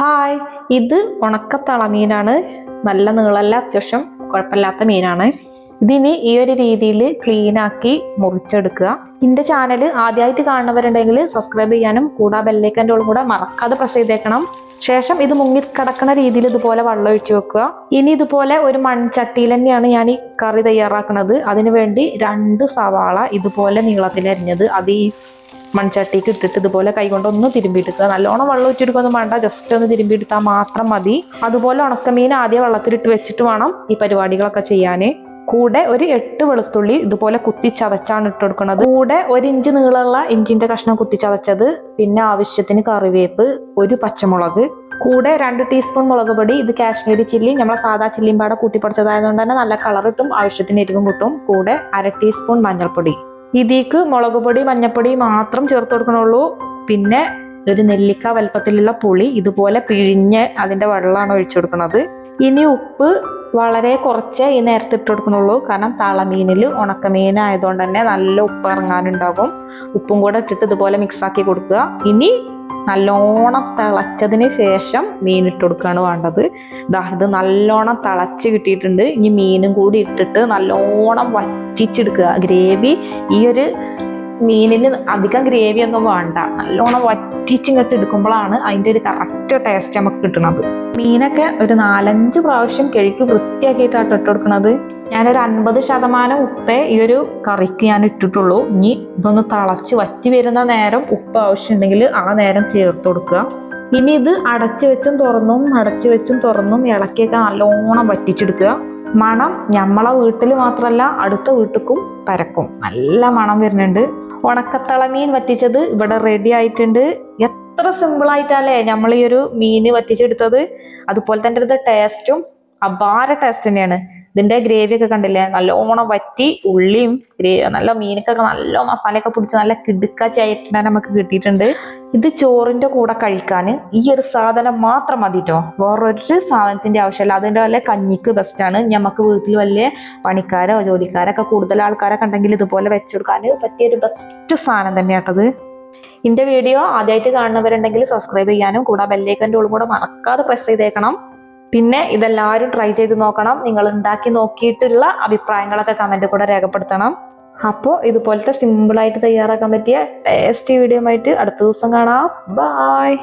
Hi. ഇത് ഉണക്കത്തള മീനാണ്. നല്ല നീളല്ല അത്യാവശ്യം കുഴപ്പമില്ലാത്ത മീനാണ്. ഇതിന് ഈ ഒരു രീതിയിൽ ക്ലീൻ ആക്കി മുറിച്ചെടുക്കുക. എന്റെ ചാനൽ ആദ്യമായിട്ട് കാണുന്നവരുണ്ടെങ്കിൽ സബ്സ്ക്രൈബ് ചെയ്യാനും കൂടാ ബെല്ലേക്കന്റെ കൂടെ മറക്കാതെ പ്രസ് ചെയ്തേക്കണം. ശേഷം ഇത് മുങ്ങി കിടക്കുന്ന രീതിയിൽ ഇതുപോലെ വെള്ളം ഒഴിച്ചു വെക്കുക. ഇനി ഇതുപോലെ ഒരു മൺചട്ടിയിൽ തന്നെയാണ് ഞാൻ ഈ കറി തയ്യാറാക്കുന്നത്. അതിനുവേണ്ടി രണ്ട് സവാള ഇതുപോലെ നീളത്തിൽ അരിഞ്ഞത്. അത് ഈ മൺചട്ടിക്ക് ഇട്ടിട്ട് ഇതുപോലെ കൈകൊണ്ട് ഒന്ന് തിരുമ്പിയെടുക്കുക. നല്ലോണം വെള്ളം ഒഴിച്ചെടുക്കൊന്നും വേണ്ട. ജസ്റ്റ് ഒന്ന് തിരുമ്പിയെടുത്താൽ മാത്രം മതി. അതുപോലെ ഉണക്കമീൻ ആദ്യം വെള്ളത്തിലിട്ട് വെച്ചിട്ട് വേണം ഈ പരിപാടികളൊക്കെ ചെയ്യാൻ. കൂടെ ഒരു എട്ട് വെളുത്തുള്ളി ഇതുപോലെ കുത്തിച്ചതച്ചാണ് ഇട്ട് കൊടുക്കുന്നത്. കൂടെ ഒരു ഇഞ്ച് നീളമുള്ള ഇഞ്ചിന്റെ കഷ്ണം കുത്തിച്ചതച്ചത് പിന്നെ ആവശ്യത്തിന് കറിവേപ്പ് ഒരു പച്ചമുളക്. കൂടെ രണ്ട് ടീസ്പൂൺ മുളക് പൊടി ഇത് കാശ്മീരി ചില്ലി. നമ്മളെ സാധാ ചില്ലിയും പാടെ കൂട്ടിപ്പടിച്ചതായതുകൊണ്ട് തന്നെ നല്ല കളർ കിട്ടും ആവശ്യത്തിന് എരിവും കിട്ടും. കൂടെ അര ടീസ്പൂൺ മഞ്ഞൾപ്പൊടി. ഇതിക്ക് മുളക് പൊടി മഞ്ഞപ്പൊടി മാത്രം ചേർത്ത് കൊടുക്കണുള്ളൂ പിന്നെ ഒരു നെല്ലിക്ക വലുപ്പത്തിലുള്ള പുളി ഇതുപോലെ പിഴിഞ്ഞ് അതിന്റെ വെള്ളമാണ് ഒഴിച്ചു കൊടുക്കുന്നത്. ഇനി ഉപ്പ് വളരെ കുറച്ച് ഈ നേരത്തെ ഇട്ട് കൊടുക്കണുള്ളൂ കാരണം തളമീനിൽ ഉണക്കമീൻ ആയതുകൊണ്ട് തന്നെ നല്ല ഉപ്പ് ഇറങ്ങാനുണ്ടാകും. ഉപ്പും കൂടെ ഇട്ടിട്ട് ഇതുപോലെ മിക്സ് ആക്കി കൊടുക്കുക. ഇനി നല്ലോണം തിളച്ചതിന് ശേഷം മീൻ ഇട്ട് കൊടുക്കുകയാണ് വേണ്ടത്. ദാ ഇത് നല്ലോണം തിളച്ച് കിട്ടിയിട്ടുണ്ട്. ഇനി മീനും കൂടി ഇട്ടിട്ട് നല്ലോണം വറ്റിച്ചെടുക്കുക. ഗ്രേവി ഈ ഒരു മീനിന് അധികം ഗ്രേവി ഒന്നും വേണ്ട. നല്ലോണം വറ്റിച്ചിങ്ങോട്ട് എടുക്കുമ്പോഴാണ് അതിന്റെ ഒരു കറക്റ്റ് ടേസ്റ്റ് നമുക്ക് കിട്ടുന്നത് മീനൊക്കെ ഒരു നാലഞ്ച് പ്രാവശ്യം കിഴക്ക് വൃത്തിയാക്കിയിട്ടാണ് ഇട്ട് കൊടുക്കുന്നത് ഞാനൊരു അൻപത് ശതമാനം ഉപ്പേ ഈ ഒരു കറിക്ക് ഞാൻ ഇട്ടിട്ടുള്ളൂ. ഇനി ഇതൊന്ന് തിളച്ച് വറ്റി വരുന്ന നേരം ഉപ്പ് ആവശ്യമുണ്ടെങ്കിൽ ആ നേരം ചേർത്ത് കൊടുക്കുക. ഇനി ഇത് അടച്ചു വെച്ചും തുറന്നും അടച്ചു വെച്ചും തുറന്നും ഇളക്കിയൊക്കെ നല്ലോണം വറ്റിച്ചെടുക്കുക. മണം നമ്മളെ വീട്ടിൽ മാത്രമല്ല അടുത്ത വീട്ടിലും പരക്കും. നല്ല മണം വരുന്നുണ്ട്. ഉണക്കത്തള മീൻ വറ്റിച്ചത് ഇവിടെ റെഡി ആയിട്ടുണ്ട്. എത്ര സിമ്പിൾ ആയിട്ടല്ലേ നമ്മൾ ഈ ഒരു മീൻ വറ്റിച്ചെടുത്തത്. അതുപോലെ തന്നെ ഇത് ടേസ്റ്റും അപാര ടേസ്റ്റ് തന്നെയാണ്. ഇതിന്റെ ഗ്രേവി ഒക്കെ കണ്ടില്ലേ? നല്ലോണം വറ്റി ഉള്ളിയും നല്ല മീനൊക്കെ നല്ല മസാലയൊക്കെ പിടിച്ച് നല്ല കിടുക്കാച്ചായിട്ട് നമുക്ക് കിട്ടിയിട്ടുണ്ട്. ഇത് ചോറിന്റെ കൂടെ കഴിക്കാൻ ഈ ഒരു സാധനം മാത്രം മതി കേട്ടോ വേറൊരു സാധനത്തിന്റെ ആവശ്യമില്ല. അതിന്റെ വല്ല കഞ്ഞിക്ക് ആണ്. നമുക്ക് വീട്ടിൽ വലിയ പണിക്കാരോ ജോലിക്കാരോ ഒക്കെ കൂടുതൽ ആൾക്കാരൊക്കെ ഉണ്ടെങ്കിൽ ഇതുപോലെ വെച്ചെടുക്കാൻ പറ്റിയ ഒരു ബെസ്റ്റ് സാധനം തന്നെയാട്ടത് ഇന്റെ വീഡിയോ ആദ്യമായിട്ട് കാണുന്നവരുണ്ടെങ്കിൽ സബ്സ്ക്രൈബ് ചെയ്യാനും കൂടെ ബെല്ലേക്കന്റെ ഉള്ളും കൂടെ മറക്കാതെ പ്രസ് ചെയ്തേക്കണം. പിന്നെ ഇതെല്ലാവരും ട്രൈ ചെയ്ത് നോക്കണം. നിങ്ങൾ ഉണ്ടാക്കി നോക്കിയിട്ടുള്ള അഭിപ്രായങ്ങളൊക്കെ കമന്റ് കൂടെ രേഖപ്പെടുത്തണം. അപ്പോൾ ഇതുപോലത്തെ സിമ്പിളായിട്ട് തയ്യാറാക്കാൻ പറ്റിയ ടേസ്റ്റി വീഡിയോ ആയിട്ട് അടുത്ത ദിവസം കാണാം. ബായ്